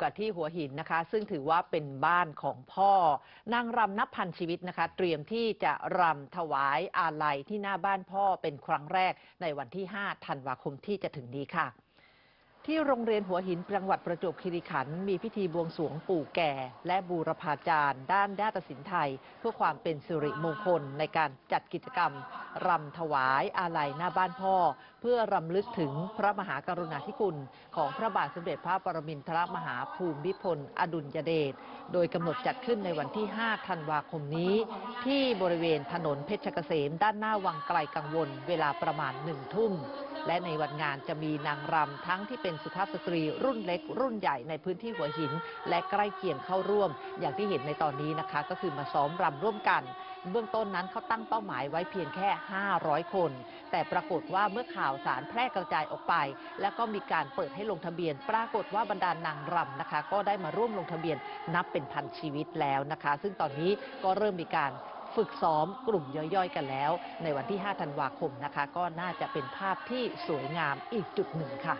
กับที่หัวหินนะคะ ซึ่งถือว่าเป็นบ้านของพ่อนางรำนับพันชีวิตนะคะ เตรียมที่จะรำถวายอาลัยที่หน้าบ้านพ่อเป็นครั้งแรกในวันที่ 5 ธันวาคมที่จะถึงนี้ค่ะ ที่โรงเรียนหัวหินจังหวัดประจวบคีรีขันธ์มีพิธีบวงสรวงปู่แก่ และบูรพาจารย์ ด้านนาฏศิลป์ไทย เพื่อความเป็นสิริมงคลในการจัดกิจกรรมรำถวายอาลัยหน้าบ้านพ่อ เพื่อรำลึกถึงพระมหากรุณาธิคุณ ของพระบาทสมเด็จพระปรมินทรมหาภูมิพล อดุลยเดชโดยกำหนดจัดขึ้นในวันที่ 5 ธันวาคมนี้ ที่บริเวณถนนเพชรเกษม ด้านหน้าวังไกลกังวล เวลาประมาณหนึ่งทุ่มและในวันงานจะมีนางรำทั้งที่เป็นสุภาพสตรีรุ่นเล็ก รุ่นใหญ่ในพื้นที่หัวหิน และใกล้เคียงเข้าร่วม อย่างที่เห็นในตอนนี้นะคะ ก็คือมาซ้อมรำร่วมกัน เบื้องต้นนั้นเขาตั้งเป้าหมายไว้เพียงแค่ 500 คน แต่ปรากฏว่าเมื่อข่าวสารแพร่กระจายออกไป แล้วก็มีการเปิดให้ลงทะเบียน ปรากฏว่าบรรดานางรำนะคะ ก็ได้มาร่วมลงทะเบียนนับเป็นพันชีวิตแล้วนะคะ ซึ่งตอนนี้ก็เริ่มมีการฝึกซ้อมกลุ่มย่อยๆ กันแล้ว ในวันที่ 5 ธันวาคมนะคะ ก็น่าจะเป็นภาพที่สวยงามอีกจุดหนึ่งค่ะ